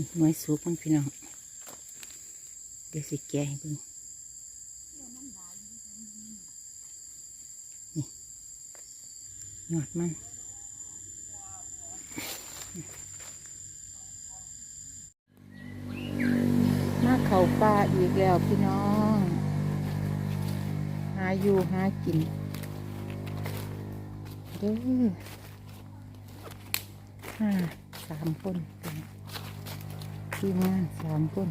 นี่หน่วยสุกมันพี่น้อง เดี๋ยวสิแกะให้เบิ่งนี่หยอดมันมาเขาป่าอีกแล้วพี่น้อง หาอยู่หากินเด้อห้าสามคน ทีมงานสามคน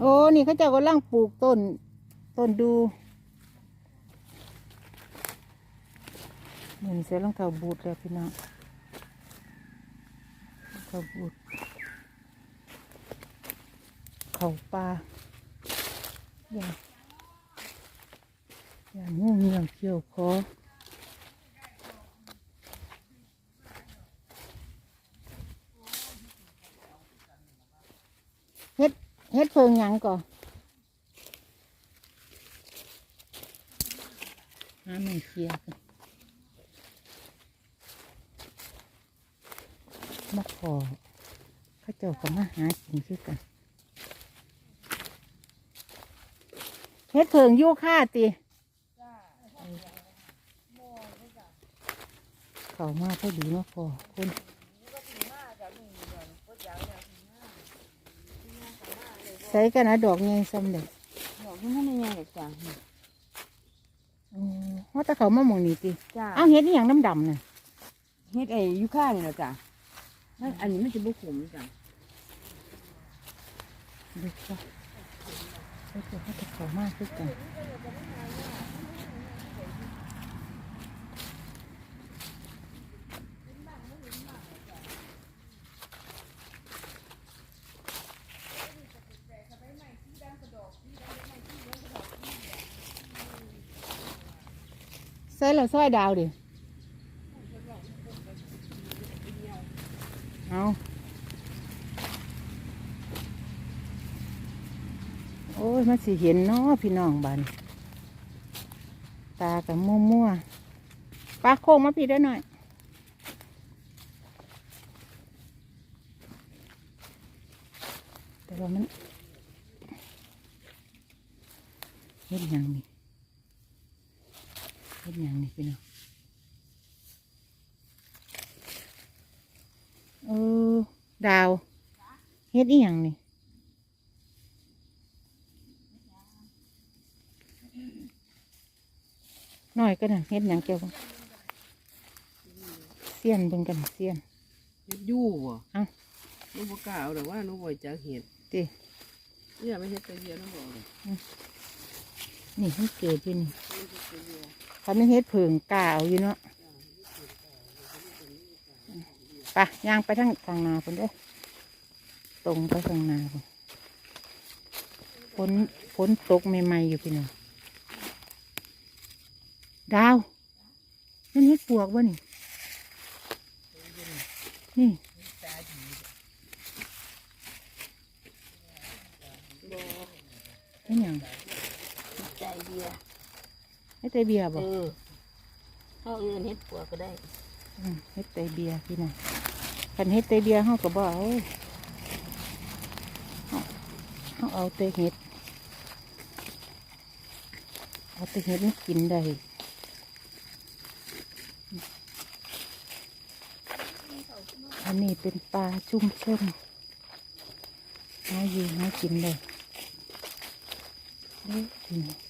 โอ้นี่เขาเจะกำลังปลูกต้น ต้นดูเหมือนเสียรองเท้าบูทแล้วพี่น้องรองเท้าบูทเขาปลาอย่าอย่างูเงี่ยงเกี่ยวคอเฮ็ดเฮ็ดเพิ งหยังก่อนหาไม่เคลียร์กันมาขอเข้าเจ้าก็มาหากินคือกันเฮ็ดเพิงอยู่ค่าติเขามาพอดีมาพอคุณ ใส่กันนะดอกไงซ้ำเด็กดอกมันไม่ใหญ่จ้ะว่าแต่เขามาหมองนี่ติจ้าเอาเฮ็ดนี่อย่างน้ำดำน่ะเฮ็ดไอ้ยูค่านี่แหละจ้ะมันอันนี้มันจะบุขมจ้ะดูจ้ะใส่ตัวเขาจะเขามากขึ้นกัน ใส่แล้วซอยดาวดิเอาโอ้ยมันสิเห็นเนาะพี่น้องบันตากับมัวมัวๆปลาโค้งมาพี่ได้หน่อย แต่ว่ามันเห็นยังนี่ เห็นยังนี่พี่น้องเออดาวเฮ็ดอีหยังนี่น้อยก็น่ะเฮ็ดหยังเกี่ยวกับเสียนเบิ่งกันเสียนเฮ็ดยู่บ่เอ้าหนูบ่กล้าเอาดอกว่าหนูบ่จักเฮ็ดติเนี่ยไม่เฮ็ดแต่เดียวหนูบอกเลยนี่มันเกิดอยู่นี่ เขาไม่เฮ็ดเผิงกาเอาอยู่เนาะไปย่างไปทางทางนาคนเด้อตรงไปทางนาคนฝนฝนตกใหม่ๆอยู่พี่น้องดาวนั่นเฮ็ดปวกวะนี่ นี่นี่ยังใจเดีย ให้ใจเบียร์บ่เออเฮาเอื่นเฮ็ดปัวก็ได้มเฮ็ดใจเบียร์พี่น้องคันเฮ็ดใจเบียร์เฮาก็บ่เอาเฮาเฮาเอาแต่เฮ็ดเอาแต่เฮ็ดมันกินได้อันนี้เป็นปลาชุ่มชนหาอยู่หากินได้เด้อพี่น้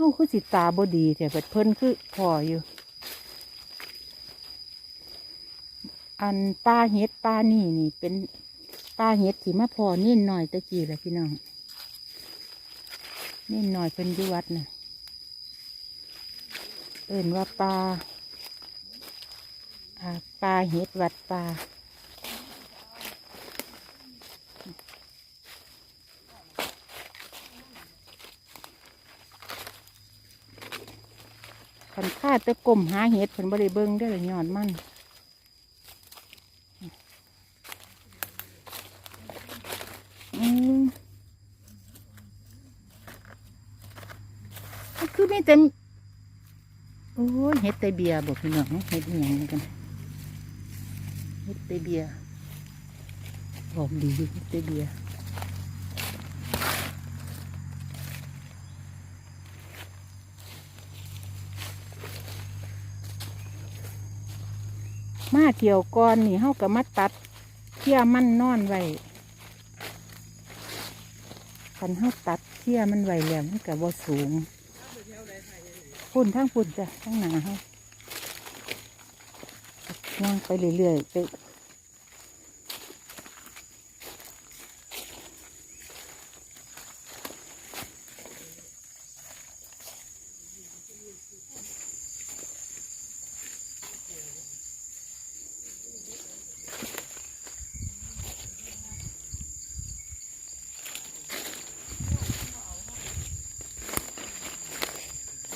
เฮาคือสิตาบดีแต่เพิ่นเพิ่นคือพออยู่ อันปลาเห็ดปลานี่นี่เป็นปลาเห็ดที่มาพอนิ่หน่อยตะกี้แหละพี่น้องนิ่นหน่อยเป็นอยุวัดนะเอิ่นว่าปลาอ่าปลาเห็ดวัดปลา คันข้าตะกลมหาเห็ดเพิ่นบ่ได้เบิงได้เลยยอดมันอืมก็คือมีแต่โอ้ยเฮ็ดแต่เบียบอกพี่น้องเฮ็ดอย่างนี้กันเฮ็ดแต่เบียร์หอมดีเฮ็ดแต่เบีย มาเที่ยวก่อนนี่เฮาก็มาตัดเที่ยมันนอนไว้คันเฮาตัดเที่ยมันไว้แล้วมันก็บ่สูงฝุ่นทั้งฝุ่นจ้ะทั้งหนาให้ย่างไปเรื่อยๆไป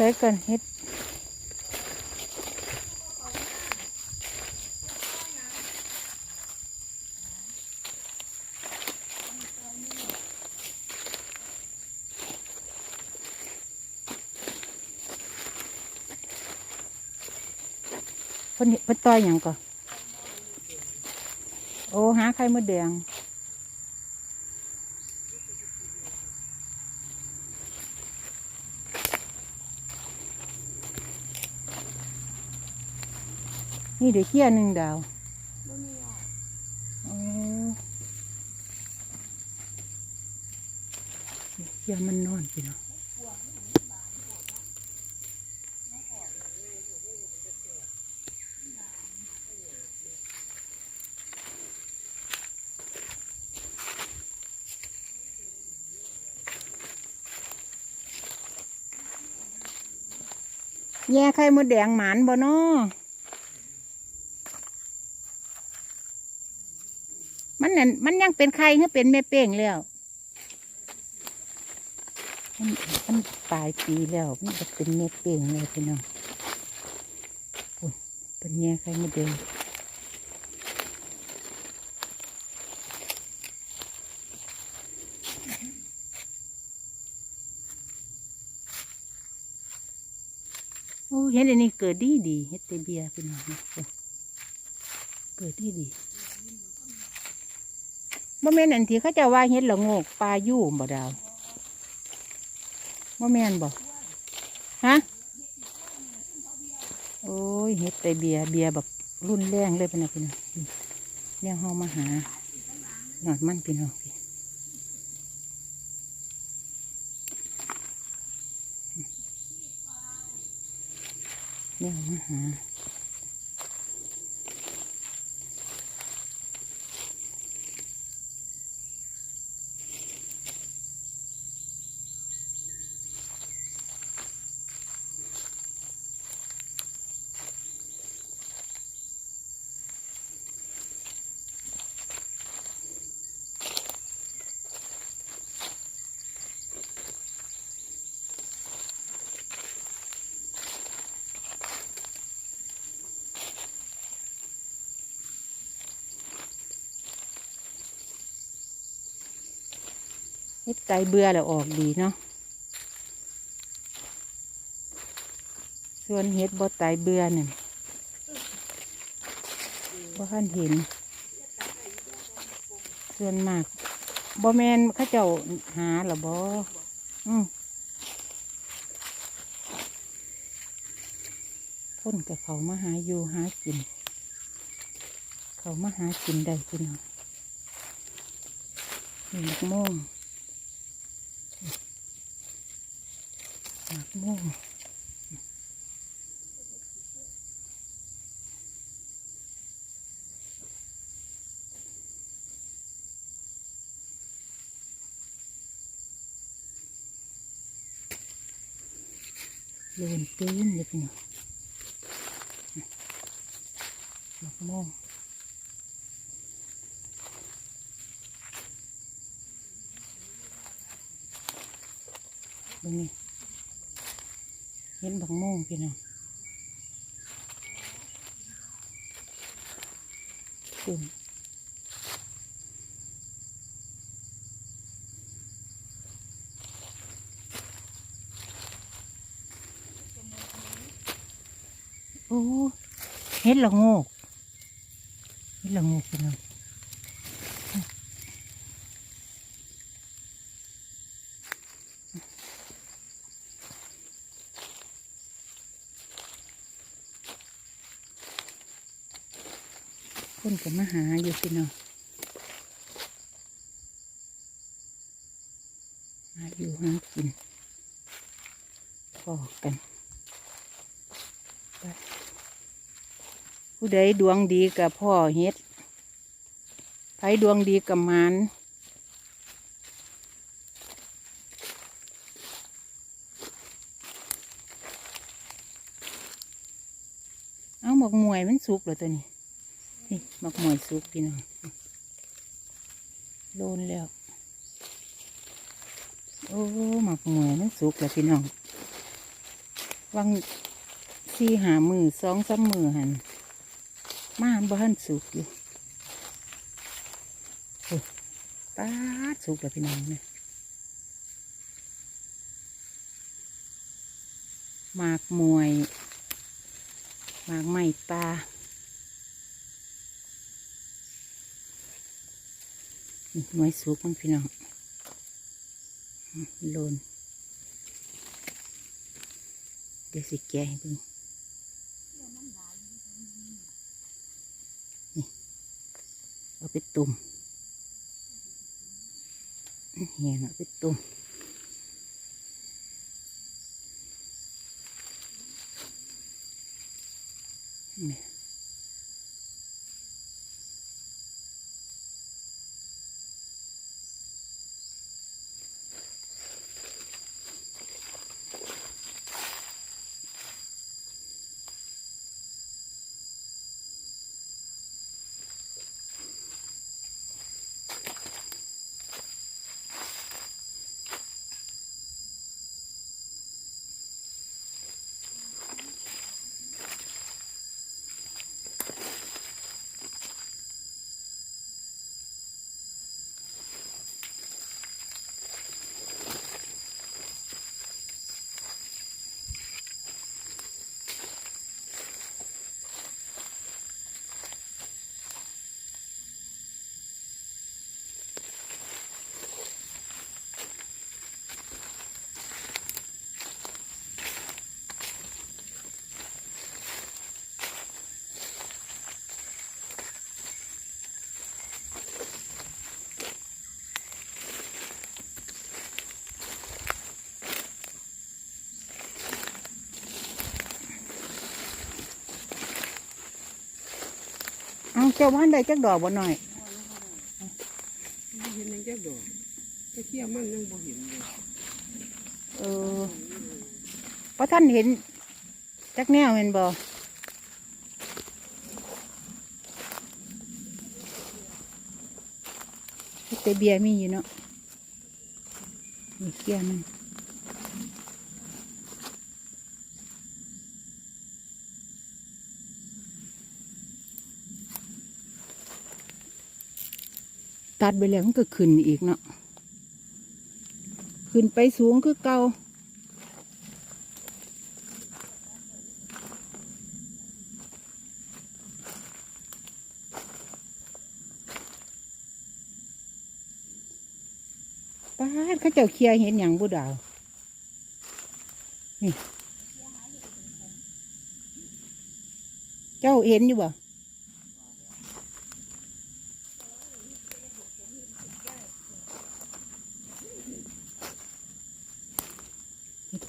ช้กันเฮ็ดเพิ่นเพิ่นต่อยหยังก่อนโอ้หาไข่มดแดง นี่เดี๋ยวเคี่ยหนึ่งดาวอ้เคี่ยมันนอนพี่เนาะแย่ไข่มดแดงหมานบ่นอ มันนั่นมันยังเป็นไข่ให้เป็นแม่เป้งแล้วมันมันปลายปีแล้ว มันจะเป็นแม่เป้งเลยพี่น้องปุ่นเป็นแย่ไข่มดแดงโอ้เห็นอันนี้เกิดดีดีเฮ็ดแต่เบียพี่น้องเกิดดีดี บ่แม่นอันที่เขาจะว่าเฮ็ดละโงกปลายู่บ่ดาวบ่แม่นบ่ฮะโอ้ยเฮ็ดแต่เบียเบียแบบรุ่นแรงเลยพี่น้องพี่น้องเนี่ยเฮามาหาหนอดมันพี่น้องพี่เนี่ยเอามาหา เฮดไก่เบื่อแล้วออกดีเนาะส่วนเฮ็ดบ่ตายเบื่อเนี่ยบ่คันเห็น ส่วนมากบ่แมนเขาเจ้าหาหรอบ่อืมพ่นกับเขามาหาอยู่หากิน เขามาหากินได้พี่น้องนี่หมักโม่ง หมักโม่งโลนตีนเลยพี่น้องหมักโม่ง เบิ่งนี่เห็นบักโมงพี่น้องคุณอ้เฮ็ดละโงกเฮ็ดละโงกพี่น้อง ก็มาหาอยู่พี่น้องหาอยู่หากินพอกันผู้ใดดวงดีกับพ่อเฮ็ดไผดวงดีกับมันเอาหมกมวยมันสุกเหรอตัวนี้ นี่หมกมวยสุกพี่น้องโลนแล้ว โอ้หมกมวยมันสุกแล้วพี่น้องวังสี่หามือสองสามมือหันมานบ้านสุกอยู่โอ้ตาดสุกแล้วพี่น้องเนี่ยหมากมวย หมากไม้ปลา หน่วยสุกมันพี่น้องโลนเดี๋ยวสิแกะให้เบิ่งนี่เอาไปตุ่มเหียนเอาไปตุ่มนี่ เอาเจ้าบ้านใดจักดอกบ่หน่อยเห็นยังจักดอกตะเคียมันยังบ่เห็นเลยเออเพราะท่านเห็นจักแนวเห็นบ่แต่เบียร์มีอยู่เนาะมีเกียมัน ตัดไปแล้วมันก็ขึ้นอีกเนาะขึ้นไปสูงคือเก่าป้าดเขาเจ้าเคลียเห็นอย่างบุดาวนี่เจ้าเห็นอยู่บ่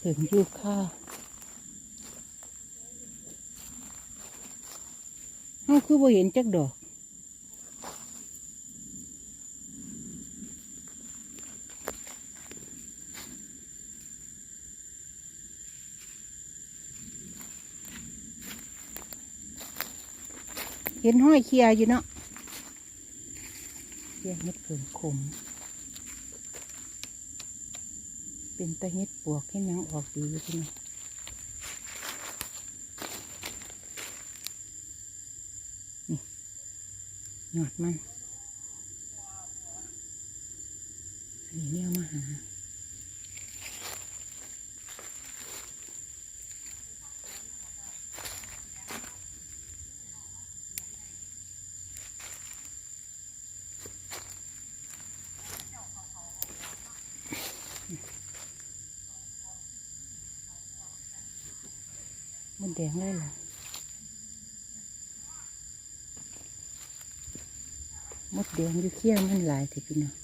เห็ดเผิงยูค่าเฮาคือบ่เห็นจักดอกเห็นห้อยเคียอยู่เนาะเคียเห็ดเผิงขม เป็นตะเฮ็ดปวกให้ยังออกดีอยู่ที่นี่นี่หยอดมันนี้เนี่ยมาหา น มันแดงเลยล่ะมดแดงอยู่เคี้ยวมันหลายแต่พี่น้อง